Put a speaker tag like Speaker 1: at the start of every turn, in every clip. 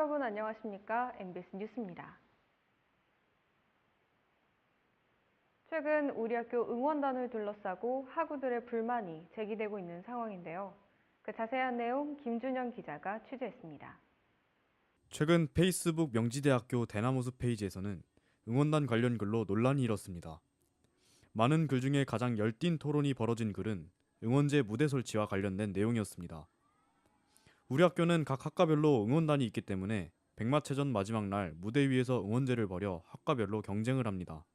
Speaker 1: 안녕하십니까? MBS 뉴스입니다. 최근 우리 학교 응원단을 둘러싸고 학우들의 불만이 제기되고 있는 상황인데요. 그 자세한 내용 김준영 기자가 취재했습니다.
Speaker 2: 최근 페이스북 명지대학교 대나무숲 페이지에서는 응원단 관련 글로 논란이 일었습니다. 많은 글 중에 가장 열띤 토론이 벌어진 글은 응원제 무대 설치와 관련된 내용이었습니다. 우리 학교는 각 학과별로 응원단이 있기 때문에 백마체전 마지막 날 무대 위에서 응원제를 벌여 학과별로 경쟁을 합니다.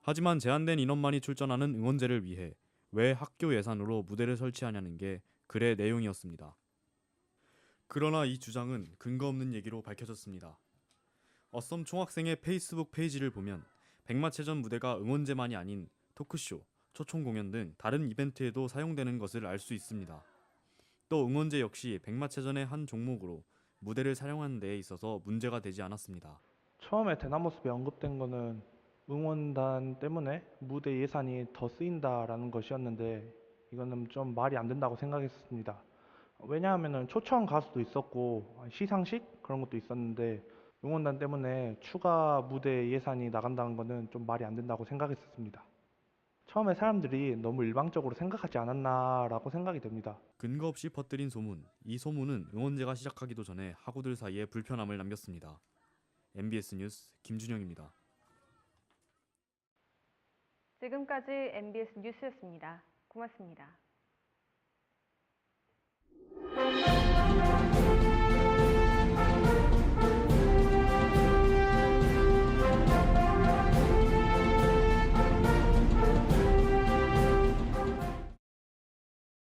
Speaker 2: 하지만 제한된 인원만이 출전하는 응원제를 위해 왜 학교 예산으로 무대를 설치하냐는 게 글의 내용이었습니다. 그러나 이 주장은 근거 없는 얘기로 밝혀졌습니다. 어썸 총학생의 페이스북 페이지를 보면 백마체전 무대가 응원제만이 아닌 토크쇼, 초총 공연 등 다른 이벤트에도 사용되는 것을 알 수 있습니다. 또 응원제 역시 백마체전의 한 종목으로 무대를 사용하는 데에 있어서 문제가 되지 않았습니다.
Speaker 3: 처음에 대나무숲에 언급된 거는 응원단 때문에 무대 예산이 더 쓰인다라는 것이었는데 이거는 좀 말이 안 된다고 생각했습니다. 왜냐하면은 초청 가수도 있었고 시상식 그런 것도 있었는데 응원단 때문에 추가 무대 예산이 나간다는 거는 좀 말이 안 된다고 생각했었습니다. 처음에 사람들이 너무 일방적으로 생각하지 않았나라고 생각이 됩니다.
Speaker 2: 근거 없이 퍼뜨린 소문. 이 소문은 응원제가 시작하기도 전에 학우들 사이에 불편함을 남겼습니다. MBS 뉴스 김준영입니다.
Speaker 1: 지금까지 MBS 뉴스였습니다. 고맙습니다.